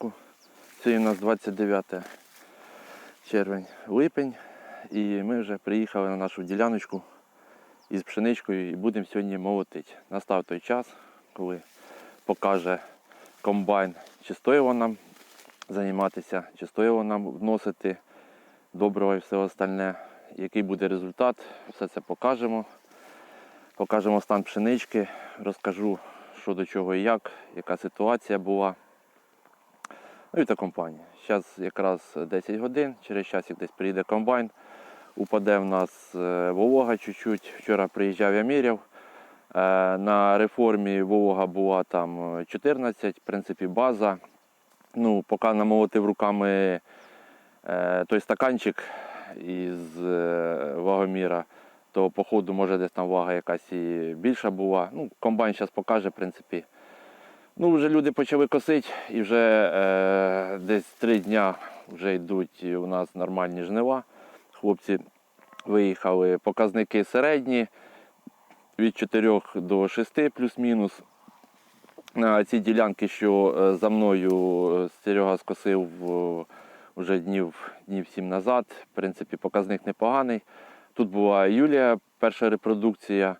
ранку. Сьогодні у нас 29 червень, липень. І ми вже приїхали на нашу діляночку із пшеничкою і будемо сьогодні молотити. Настав той час, коли покаже комбайн, чи стоїло нам займатися, чи стоїло нам вносити доброго і все остальне. Який буде результат, все це покажемо. Покажемо стан пшенички, розкажу, що до чого і як, яка ситуація була. Ну і та компанія. Зараз якраз 10 годин, через час як десь приїде комбайн. Упаде в нас е, волога чуть-чуть. Вчора приїжджав я міряв. Е, На реформі волога була там 14, в принципі, база. Ну, поки намолотив руками е, той стаканчик із вагоміра, то по ходу може десь там вага якась і більша була. Ну, комбайн зараз покаже, в принципі. Ну, вже люди почали косити і вже е, десь три дня вже йдуть у нас нормальні жнива. Хлопці виїхали. Показники середні від 4 до 6 плюс-мінус. На ці ділянки, що е, за мною е, Серега скосив е, вже днів, днів 7 назад. В принципі, показник непоганий. Тут була Юлія, перша репродукція.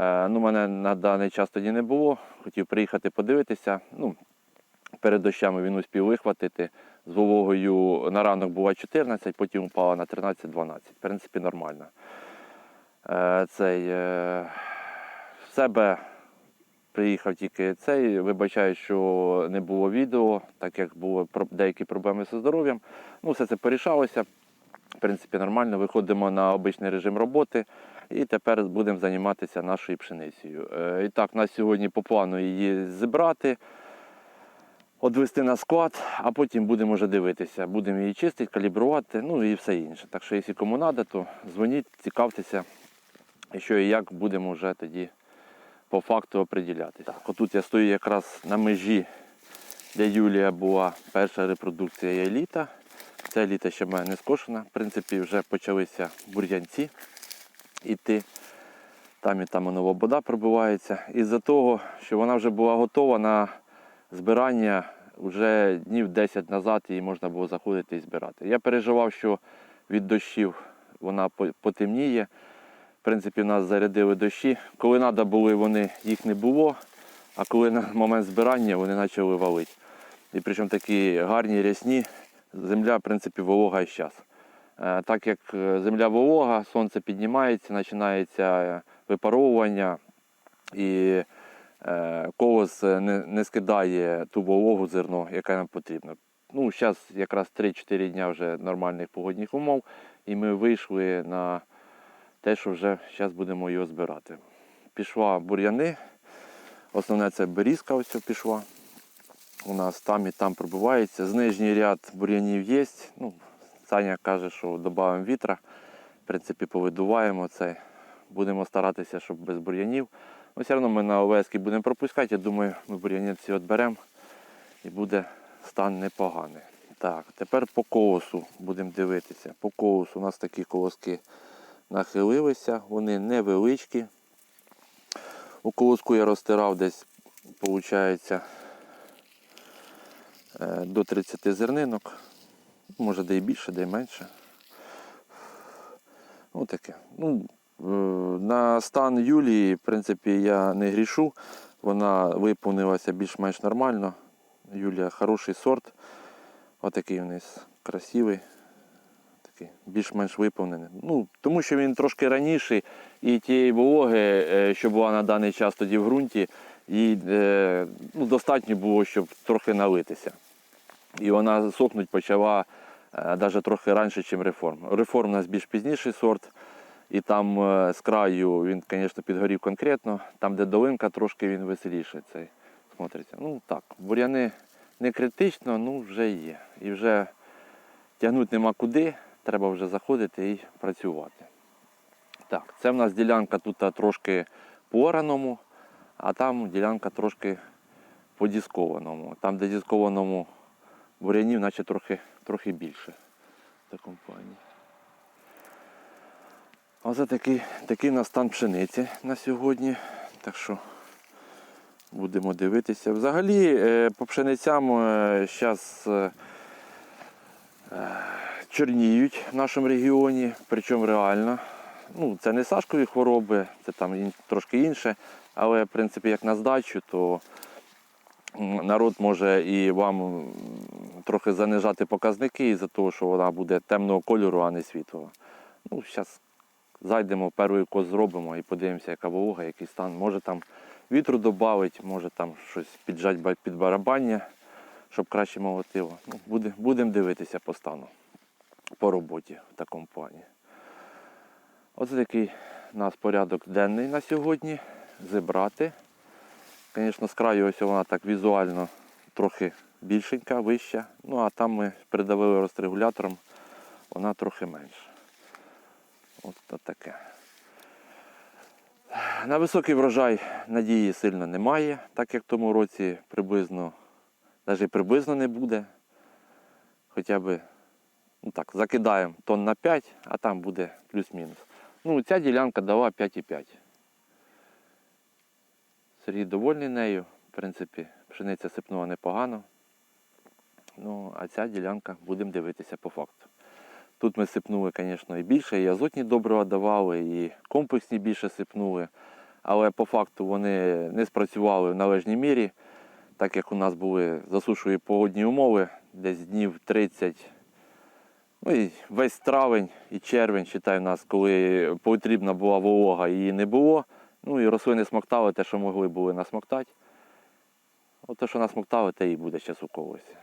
Е, Ну, мене на даний час тоді не було. Хотів приїхати подивитися. Ну, перед дощами він успів вихватити. З вологою на ранок була 14, потім упала на 13-12. В принципі, нормально. Е, Цей, е, в себе приїхав тільки цей. Вибачаю, що не було відео, так як були деякі проблеми зі здоров'ям. Ну, все це порішалося. В принципі, нормально. Виходимо на обичний режим роботи і тепер будемо займатися нашою пшеницею. Е, І так, на сьогодні по плану її зібрати, відвести на склад, а потім будемо вже дивитися. Будемо її чистити, калібрувати, ну і все інше. Так що, якщо кому треба, то дзвоніть, цікавтеся, що і як будемо вже тоді по факту оприділятися. Так, отут я стою якраз на межі, де Юлія була перша репродукція еліта. Ця літа ще мене не скошена. В принципі, вже почалися бур'янці іти. Там і там вода пробивається. Із-за того, що вона вже була готова на збирання, вже днів 10 назад її можна було заходити і збирати. Я переживав, що від дощів вона потемніє. В принципі, в нас зарядили дощі. Коли треба були, вони їх не було, а коли на момент збирання вони почали валити. І причому такі гарні рясні, земля, в принципі, волога і зараз. Е, Так як е, земля волога, сонце піднімається, починається е, випаровування і колос не, не скидає ту вологу зерно, яка нам потрібна. Ну, зараз якраз 3-4 дня вже нормальних погодних умов, і ми вийшли на те, що вже зараз будемо його збирати. Пішла бур'яни. Основне це берізка ось пішла. У нас там і там пробивається. З нижній ряд бур'янів є. Ну, Саня каже, що додамо вітра. В принципі, повидуваємо це. Будемо старатися, щоб без бур'янів. Ну, все одно ми на овески будемо пропускати. Я думаю, ми бур'янів ці відберемо і буде стан непоганий. Так, тепер по колосу будемо дивитися. По колосу у нас такі колоски нахилилися, вони невеличкі. У колоску я розтирав десь, виходить, до 30 зернинок. Може, де і більше, де й менше. Ну, таке. Ну, е, на стан Юлії, в принципі, я не грішу. Вона виповнилася більш-менш нормально. Юлія хороший сорт. Отакий у нас красивий. Такий більш-менш виповнений. Ну, тому що він трошки раніший і тієї вологи, е, що була на даний час тоді в ґрунті, е, ну, достатньо було, щоб трохи налитися. І вона сохнуть почала навіть трохи раніше, ніж реформ. Реформ у нас більш пізніший сорт. І там е, з краю він, звісно, підгорів конкретно. Там, де долинка, трошки він веселіший цей смотриться. Ну так, бур'яни не критично, ну вже є. І вже тягнути нема куди, треба вже заходити і працювати. Так, це в нас ділянка тут трошки по ораному, а там ділянка трошки по дискованому. Там, де дискованому бур'янів, наче трохи, трохи більше за компанії. Оце такий, такий у стан пшениці на сьогодні. Так що Будемо дивитися. Взагалі, е, по пшеницям зараз чорніють в нашому регіоні, причому реально. Ну, це не сашкові хвороби, це там трошки інше. Але, в принципі, як на здачу, то народ може і вам трохи занижати показники із-за того, що вона буде темного кольору, а не світлого. Ну, зараз зайдемо, перший кос зробимо і подивимося, яка волога, який стан. Може там вітру додати, може там щось піджать під барабання, щоб краще молотило. Ну, буде, будемо дивитися по стану, по роботі в такому плані. Оце такий у нас порядок денний на сьогодні. Зібрати. Звісно, з краю ось вона так візуально трохи більшенька, вища. Ну а там ми придавили розрегулятором, вона трохи менша. От таке. На високий врожай надії сильно немає, так як в тому році приблизно, навіть приблизно не буде. Хоча б, ну так, закидаємо тонн на 5, а там буде плюс-мінус. Ну, ця ділянка дала 5,5. Сергій довольний нею. В принципі, пшениця сипнула непогано. Ну, а ця ділянка будемо дивитися по факту. Тут ми сипнули, звісно, і більше, і азотні добрива давали, і комплексні більше сипнули. Але по факту вони не спрацювали в належній мірі, так як у нас були засушливі погодні умови, десь днів 30. Ну і весь травень і червень, вважаю, у нас, коли потрібна була волога, її не було. Ну і рослини смоктали те, що могли були насмоктати. От те, що насмоктали, те і буде зараз у когось.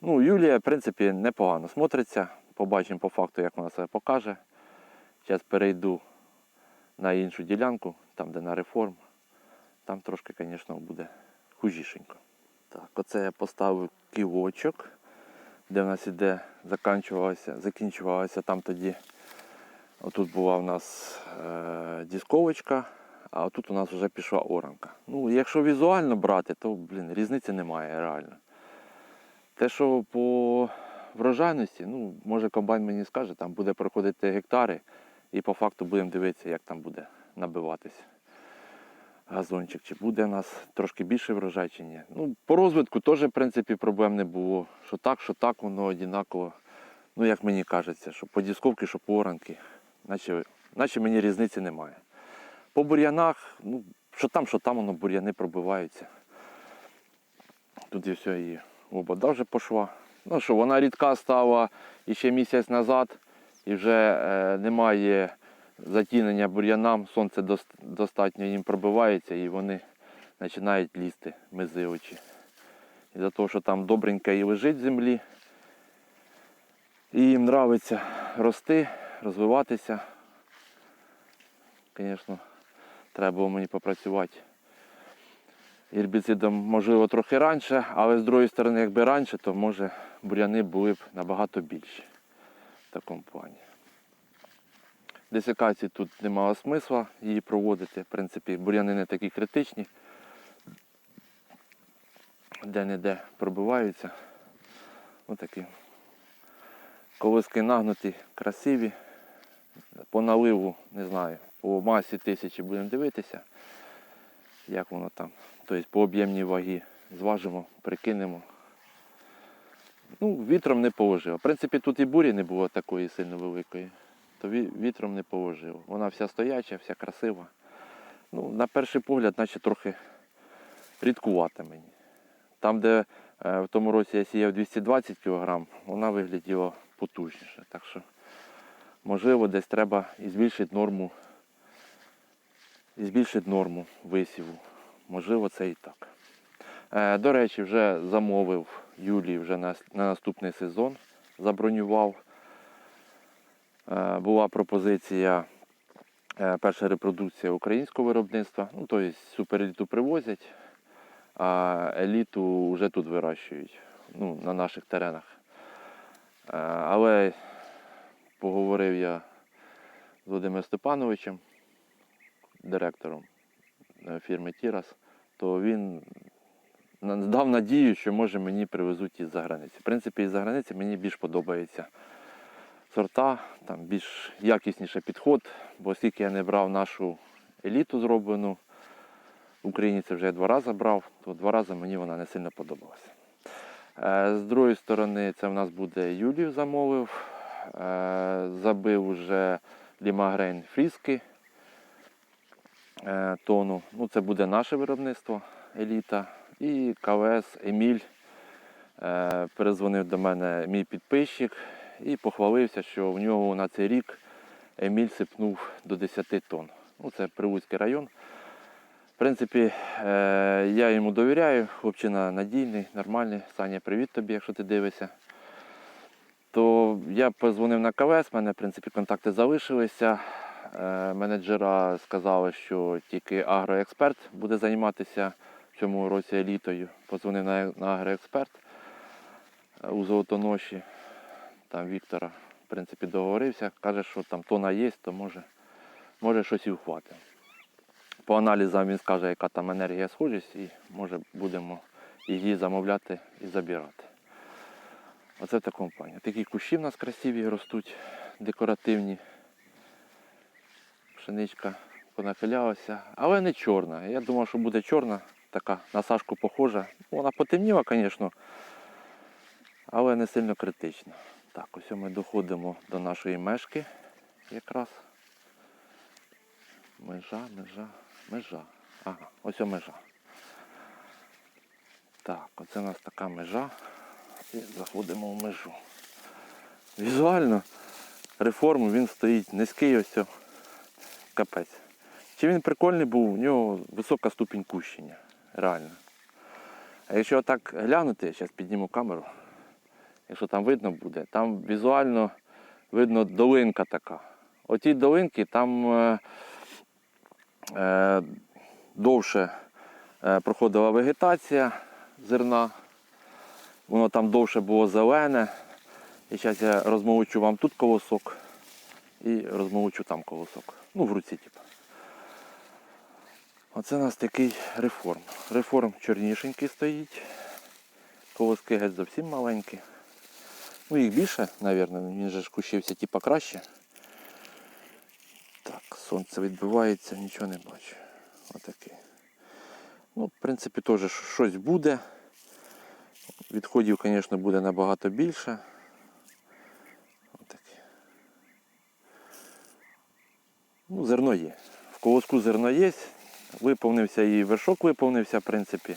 Ну, Юлія, в принципі, непогано смотриться. Побачимо по факту, як вона себе покаже. Зараз перейду на іншу ділянку, там, де на реформ. Там трошки, звісно, буде хужішенько. Так, оце я поставив ківочок, де в нас іде, закінчувалося, закінчувалося там тоді. Отут була в нас е, дисковочка, а отут у нас вже пішла оранка. Ну, якщо візуально брати, то блін, різниці немає реально. Те, що по врожайності, ну, може комбайн мені скаже, там буде проходити гектари, і по факту будемо дивитися, як там буде набиватись газончик. Чи буде у нас трошки більше врожай, чи ні. Ну, по розвитку теж, в принципі, проблем не було. Що так, що так, воно однаково. Ну, як мені кажеться, що по дісковці, що по оранки, наче, наче мені різниці немає. По бур'янах, ну, що там, що там, воно бур'яни пробиваються. Тут і все, і обода вже пішла. Ну що, вона рідка стала ще місяць назад і вже е, немає затінення бур'янам, сонце дос- достатньо їм пробивається і вони починають лізти мизи очі. І за того, що там добренько і лежить в землі, і їм подобається рости, розвиватися. Звісно, треба було мені попрацювати гербіцидом, можливо, трохи раніше, але з другої сторони, якби раніше, то може буряни були б набагато більші в такому плані. Десикації тут немає смисла її проводити. В принципі, буряни не такі критичні. Де-не-де пробиваються. Отакі. Колиски нагнуті, красиві. По наливу, не знаю, по масі тисячі будемо дивитися, як воно там. Тобто по об'ємній вагі зважимо, прикинемо. Ну, вітром не положило. В принципі, тут і бурі не було такої сильно великої, то вітром не положило. Вона вся стояча, вся красива. Ну, на перший погляд, наче трохи рідкувата мені. Там, де е, в тому році я сіяв 220 кг, вона вигляділа потужніше. Так що, можливо, десь треба і збільшити норму, і збільшити норму висіву. Можливо, це і так. Е, До речі, вже замовив Юлії вже на, на наступний сезон, забронював. Е, Була пропозиція е, перша репродукція українського виробництва. Ну, тобто супереліту привозять, а еліту вже тут вирощують, ну, на наших теренах. Е, Але поговорив я з Володимиром Степановичем, директором е, фірми Тірас, то він дав надію, що може мені привезуть із-за границі. В принципі, із-за границі мені більш подобається сорта, там більш якісніший підход, бо оскільки я не брав нашу еліту зроблену, В Україні це вже я два рази брав, то два рази мені вона не сильно подобалася. Е, З другої сторони, це в нас буде Юлію замовив. Е, Забив вже Лімагрейн фріски е, тону. Ну, це буде наше виробництво еліта. І КВС Еміль. Е, Перезвонив до мене мій підписчик і похвалився, що в нього на цей рік Еміль сипнув до 10 тонн. Ну, це Привузький район. В принципі, я йому довіряю, хлопчина надійний, нормальний. Саня, привіт тобі, якщо ти дивишся. То я позвонив на КВС, в мене, в принципі, контакти залишилися. Е, Менеджера сказали, що тільки агроексперт буде займатися в цьому році елітою. Позвонив на, агроексперт е, у Золотоноші. Там Віктора, в принципі, договорився. Каже, що там тона є, то може, може щось і вхватить. По аналізам він скаже, яка там енергія схожість, і може будемо її замовляти і забирати. Оце в такому плані. Такі кущі в нас красиві ростуть, декоративні. Пшеничка понахилялася, але не чорна. Я думав, що буде чорна, така на сашку похожа. Вона потемніла, звісно, але не сильно критична. Так, ось ми доходимо до нашої мешки якраз. Межа, межа, межа. Ага, ось о межа. Так, оце у нас така межа. І заходимо в межу. Візуально реформу він стоїть низький ось капець. Чи він прикольний був, у нього висока ступінь кущення. Реально. А якщо так глянути, я зараз підніму камеру, якщо там видно буде, там візуально видно долинка така. Оті долинки там е, е, довше е, проходила вегетація зерна, воно там довше було зелене. І зараз я розмовчу вам тут колосок і розмовчу там колосок. Ну, в руці, типу. Оце у нас такий реформ. Реформ чорнішенький стоїть. Колоски геть зовсім маленькі. Ну їх більше, мабуть, він же кущився типа краще. Так, сонце відбивається, нічого не бачу. Отакий. Ну, в принципі, теж щось буде. Відходів, звісно, буде набагато більше. Ну, зерно є. В колоску зерно є. Виповнився і вершок виповнився, в принципі.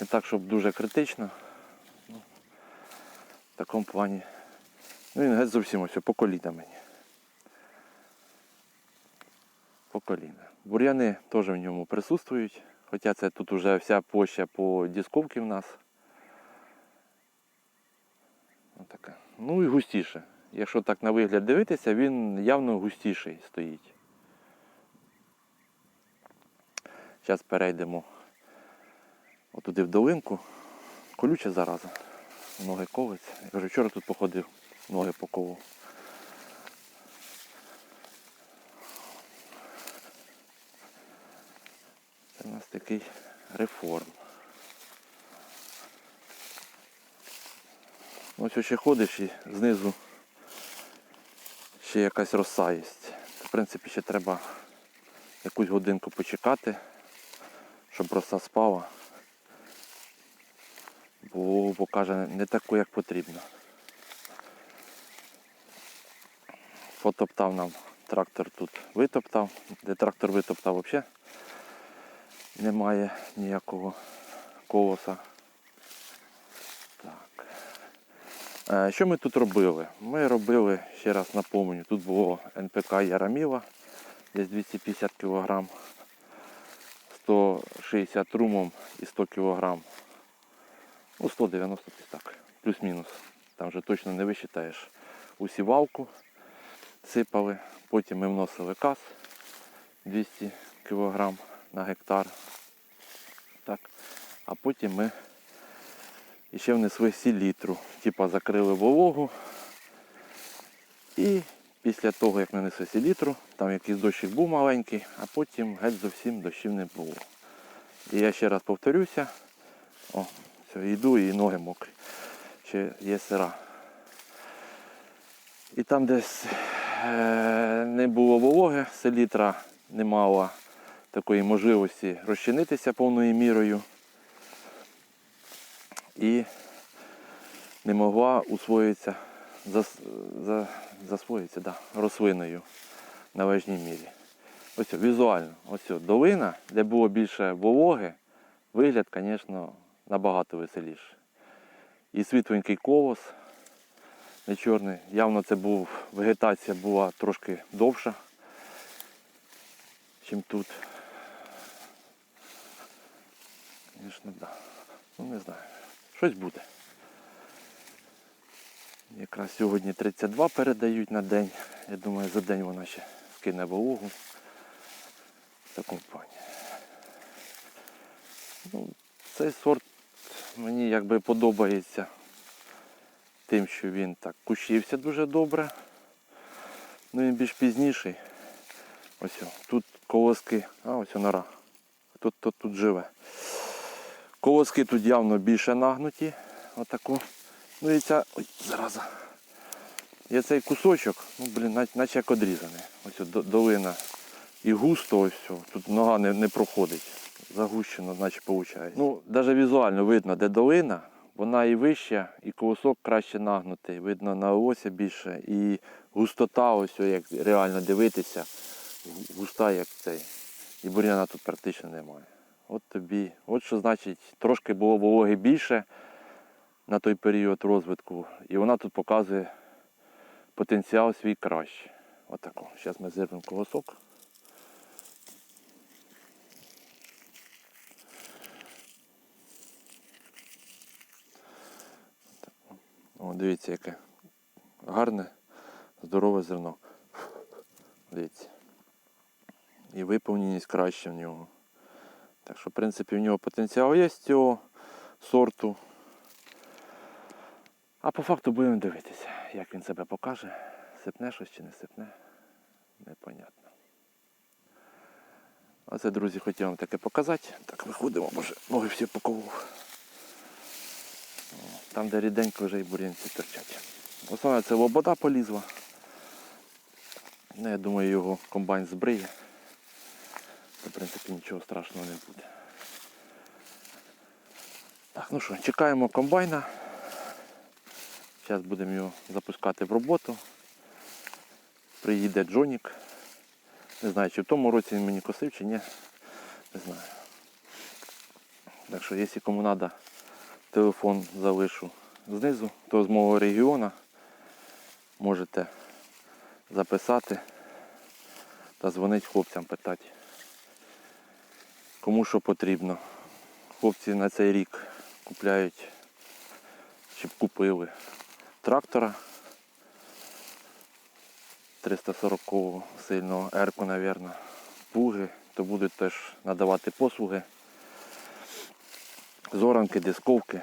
Не так, щоб дуже критично. Ну, в такому плані. Ну, він геть зовсім ось по коліна мені. По коліна. Бур'яни теж в ньому присутствують. Хоча це тут вже вся площа по дісковці в нас. Отака. Ну і густіше. Якщо так на вигляд дивитися, він явно густіший стоїть. Зараз перейдемо отуди в долинку. Колюча зараза. Ноги колиться. Я кажу, вчора тут походив, ноги поковав. Це у нас такий реформ. Ось ще ходиш і знизу ще якась роса є. В принципі, ще треба якусь годинку почекати, щоб роса спала. Бо покаже не таку, як потрібно. Потоптав нам трактор тут витоптав, де трактор витоптав взагалі немає ніякого колоса. Так. Е, Що ми тут робили? Ми робили, ще раз напомню, тут було НПК Яраміла, десь 250 кг, 160 румом і 100 кг. Ну, 190 десь так, плюс-мінус. Там вже точно не висчитаєш. Усівалку сипали, потім ми вносили каз 200 кг на гектар. Так. А потім ми ще внесли селітру. Типа закрили вологу. І після того, як нанесли селітру, там якийсь дощик був маленький, а потім геть зовсім дощів не було. І я ще раз повторюся. О, все, йду і ноги мокрі. Ще є сира. І там десь е, не було вологи, селітра не мала такої можливості розчинитися повною мірою і не могла усвоїтися, зас, за, засвоїтися да, рослиною на важній мірі. Ось візуально, ось долина, де було більше вологи, вигляд, звісно, набагато веселіше. І світленький колос, не чорний. Явно це був, вегетація була трошки довша, ніж тут. Звісно, да. Ну не знаю. Щось буде. Якраз сьогодні 32 передають на день. Я думаю, за день вона ще скине вологу. В такому плані. Ну, цей сорт мені якби подобається тим, що він так кущився дуже добре. Ну він більш пізніший. Ось тут колоски, а ось нора. Тут, тут, тут живе. Колоски тут явно більше нагнуті. Отаку. Ну і ця. Ой, зараза. Є цей кусочок, ну блін, нач- наче як одрізаний. Ось долина. І густо ось все. Тут нога не, не проходить. Загущено, наче виходить. Ну, навіть візуально видно, де долина, вона і вища, і колосок краще нагнутий. Видно на осі більше. І густота, ось як реально дивитися, густа як цей. І бур'яна тут практично немає. От тобі. От що значить, трошки було вологи більше на той період розвитку. І вона тут показує потенціал свій краще. Отако. Зараз ми зірвемо колосок. О, дивіться, яке гарне, здорове зерно. Дивіться. І виповненість краще в нього. Так що, в принципі, в нього потенціал є з цього сорту. А по факту будемо дивитися, як він себе покаже. Сипне щось чи не сипне. Непонятно. А це, друзі, хотів вам таке показати. Так, виходимо, боже, ноги всі поковував. Там, де ріденько вже і бур'янці торчать. Основне це лобода полізла. Ну, я думаю, його комбайн збриє. В принципі, нічого страшного не буде. Так, ну що, чекаємо комбайна. Зараз будемо його запускати в роботу. Приїде Джонік. Не знаю, чи в тому році він мені косив, чи ні. Не знаю. Так що, якщо кому треба, телефон залишу знизу, то з мого регіону можете записати та дзвонити хлопцям питати. Кому що потрібно. Хлопці на цей рік купляють, чи б купили трактора 340 сильного ерку, мабуть, пуги, то будуть теж надавати послуги. Зоранки, дисковки.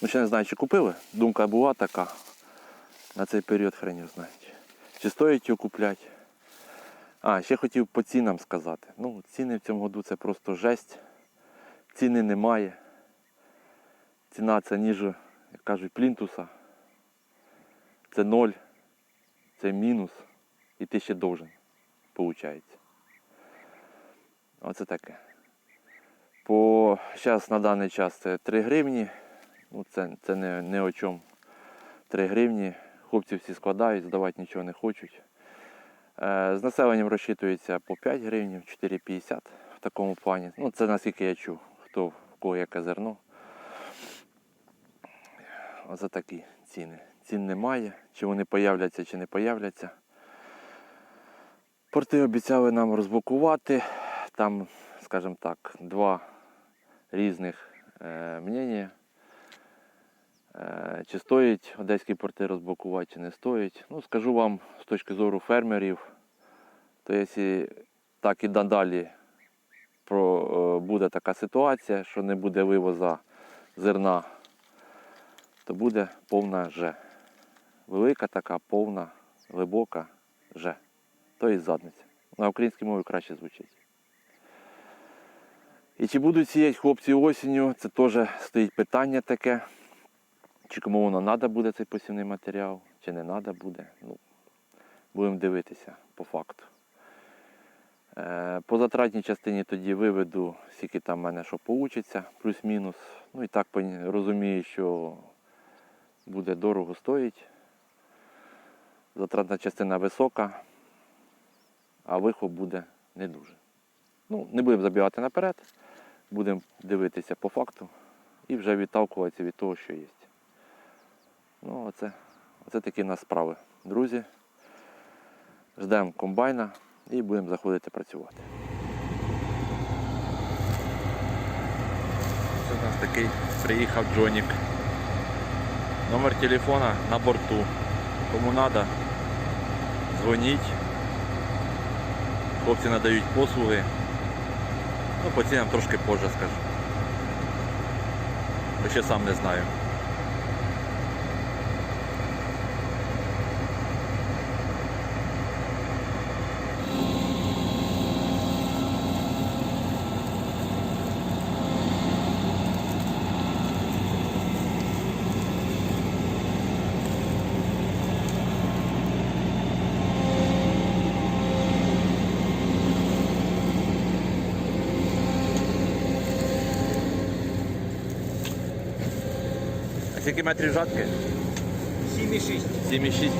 Ну, ще не знаю, чи купили. Думка була така. На цей період хрен знає. Чи стоїть його купляти? А, ще хотів по цінам сказати. Ну, ціни в цьому году це просто жесть. Ціни немає. Ціна це ніже, як кажуть, плінтуса. Це ноль, це мінус. І ти ще должен, виходить. Оце таке. По зараз на даний час це 3 гривні. Ну, це, це не, не о чому. 3 гривні. Хлопці всі складають, здавати нічого не хочуть. Е, З населенням розчитується по 5 гривень, 4,50 в такому плані. Ну, це наскільки я чув, хто в кого яке зерно. Оце такі ціни. Цін немає. Чи вони появляться, чи не появляться. Порти обіцяли нам розблокувати. Там, скажімо так, два різних е, мнення. Чи стоїть одеські порти розблокувати, чи не стоїть. Ну, скажу вам з точки зору фермерів, то якщо так і надалі е, буде така ситуація, що не буде вивоза зерна, то буде повна Ж. Велика така, повна, глибока Ж. То є задниця. На українській мові краще звучить. І чи будуть сіяти хлопці осінню, це теж стоїть питання таке. Чи кому воно треба буде цей посівний матеріал, чи не треба буде. Ну, будемо дивитися по факту. Е, По затратній частині тоді виведу, скільки там в мене що получиться, плюс-мінус. Ну і так розумію, що буде дорого стоїть. Затратна частина висока, а вихоп буде не дуже. Ну, не будемо забігати наперед, будемо дивитися по факту і вже відталкуватися від того, що є. Ну, оце, оце такі в нас справи. Друзі, ждемо комбайна і будемо заходити працювати. Це у нас такий приїхав Джонік. Номер телефона на борту. Кому треба, дзвоніть. Хлопці надають послуги. Ну, по цінам трошки позже скажу. Ще сам не знаю. Скільки метрів жатки? 7,6. 7,6.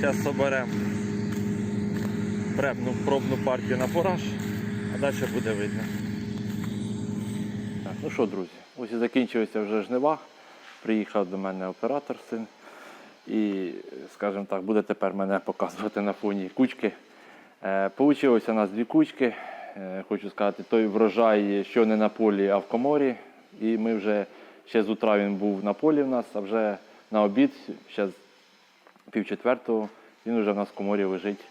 Зараз соберемо препну пробну партію на пораж, а далі буде видно. Так, ну що, друзі, ось і закінчилися вже жнива. Приїхав до мене оператор син. І, скажімо так, буде тепер мене показувати на фоні кучки. Е, Получилося у нас дві кучки. Е, Хочу сказати, той врожай, що не на полі, а в коморі. І ми вже ще з утра він був на полі в нас, а вже на обід, ще пів четвертого, він вже в нас в коморі лежить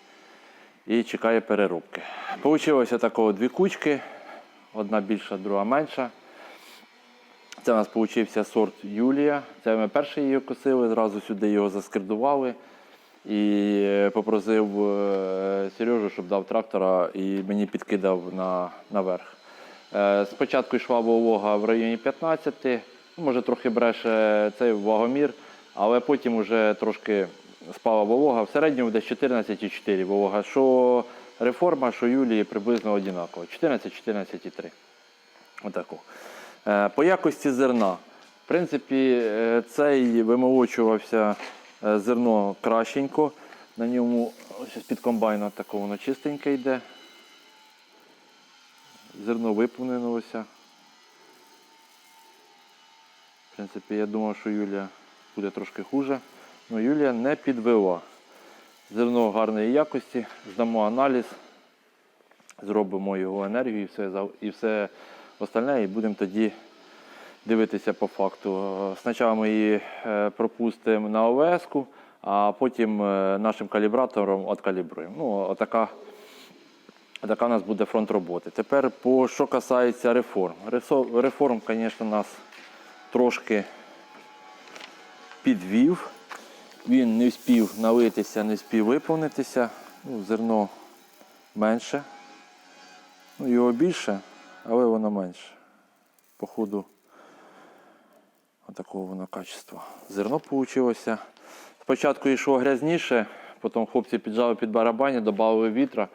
і чекає переробки. Получилося такого дві кучки, одна більша, друга менша. Це у нас получився сорт Юлія. Це ми перший її косили, зразу сюди його заскердували. І е, попросив е, Сережу, щоб дав трактора і мені підкидав на, наверх. Е, Спочатку йшла волога в районі 15, ну, може трохи бреше цей вагомір, але потім вже трошки спала волога. В середньому десь 14,4 волога. Що реформа, що Юлії приблизно однаково. 14-14,3. Отаку. Е, По якості зерна. В принципі, е, цей вимолочувався е, зерно кращенько. На ньому ось під комбайна таке воно чистеньке йде. Зерно виповнилося. В принципі, я думав, що Юлія буде трошки хуже. Але Юлія не підвела. Зерно гарної якості, здамо аналіз, зробимо його енергію і все, і все остальне, і будемо тоді дивитися по факту. Спочатку ми її е, пропустимо на ОВС, а потім е, нашим калібратором откалібруємо. Ну, отака, така у нас буде фронт роботи. Тепер, по що касається реформ. Реформ, звісно, нас трошки підвів. Він не встиг налитися, не встиг виповнитися. Ну, зерно менше. Ну, його більше, але воно менше. По ходу отакого воно качества. Зерно вийшло. Спочатку йшло грязніше, потім хлопці піджали під барабані, додали вітра.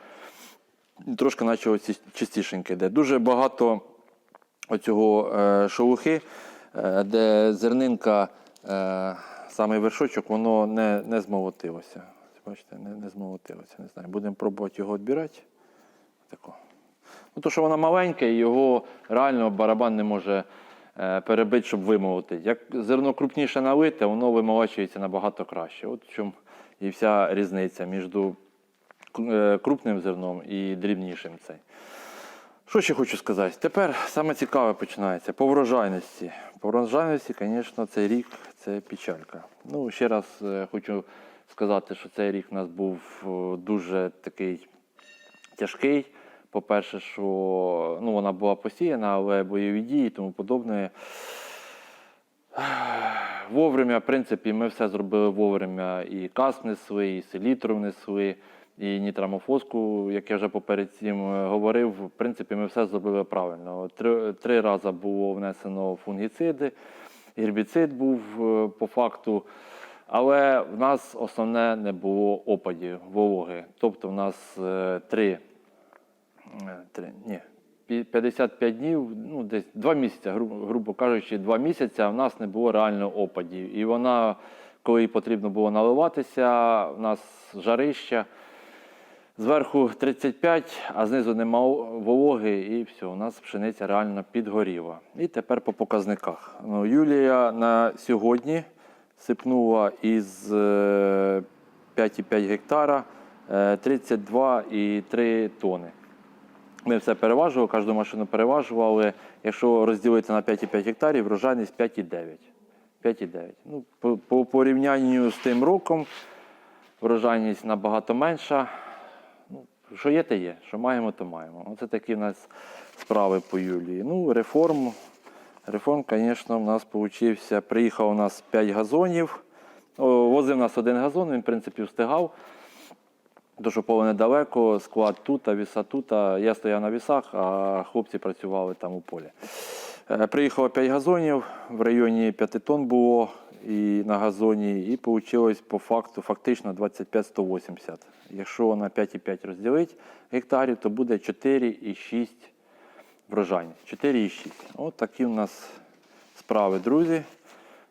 І трошки почало чистішеньке йде. Дуже багато оцього е, шелухи, е, де зернинка, е, самий вершочок, воно не, не змолотилося. Бачите, не, не змолотилося. Не знаю. Будемо пробувати його відбирати. Тако. Ну, то, що воно маленьке, і його реально барабан не може е, перебити, щоб вимолотити. Як зерно крупніше налите, воно вимолочується набагато краще. От в чому і вся різниця між е, крупним зерном і дрібнішим цей. Що ще хочу сказати? Тепер саме цікаве починається по врожайності. По врожайності, звісно, цей рік це печалька. Ну, ще раз е, хочу сказати, що цей рік у нас був е, дуже такий тяжкий. По-перше, що ну, вона була посіяна, але бойові дії і тому подобне. Вовремя, в принципі, ми все зробили вовремя. І кас внесли, і селітру внесли, і нітрамофоску, як я вже поперед цим е, говорив, в принципі, ми все зробили правильно. Три, три рази було внесено фунгіциди, гербіцид був е, по факту. Але в нас основне не було опадів, вологи. Тобто в нас е, три Е, три, ні, пі- 55 днів, ну десь два місяці, гру- грубо кажучи, два місяці в нас не було реально опадів. І вона, коли їй потрібно було наливатися, в нас жарища. Зверху 35, а знизу нема вологи, і все, у нас пшениця реально підгоріла. І тепер по показниках. Ну, Юлія на сьогодні сипнула із е, 5,5 гектара е, 32,3 тони. Ми все переважували, кожну машину переважували. Якщо розділити на 5,5 гектарів, врожайність 5,9. 5,9. Ну, по, по порівнянню з тим роком врожайність набагато менша. Що є, те є. Що маємо, то маємо. Оце такі в нас справи по Юлії. Ну, реформ. Реформ, звісно, в нас вийшов. Приїхав у нас 5 газонів. Возив нас один газон, він, в принципі, встигав. Тому що поле недалеко, склад тут, віса тут. Я стояв на вісах, а хлопці працювали там у полі. Е, Приїхало 5 газонів, в районі 5 тонн було і на газоні, і вийшло по факту фактично 25-180. Якщо на 5,5 розділити гектарів, то буде 4,6 врожайність. 4,6. От такі у нас справи, друзі.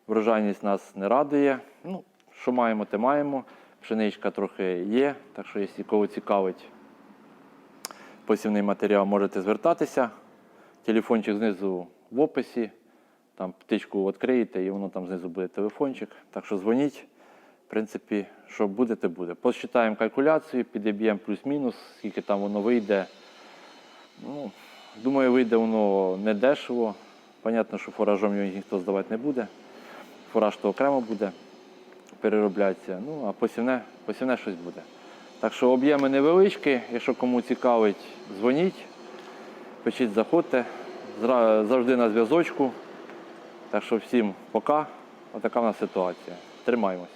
Врожайність нас не радує. Ну, що маємо, те маємо. Пшеничка трохи є, так що, якщо кого цікавить посівний матеріал, можете звертатися. Телефончик знизу в описі. Там птичку відкриєте і воно там знизу буде телефончик. Так що дзвоніть. В принципі, що буде, те буде. Посчитаємо калькуляцію, підіб'ємо плюс-мінус, скільки там воно вийде. Ну, думаю, вийде воно не дешево. Понятно, що фуражом його ніхто здавати не буде. Фураж то окремо буде перероблятися. Ну, а посівне, посівне щось буде. Так що об'єми невеличкі, якщо кому цікавить, дзвоніть, пишіть, заходьте. Завжди на зв'язочку. Так що всім пока. Отака в нас ситуація. Тримаємося.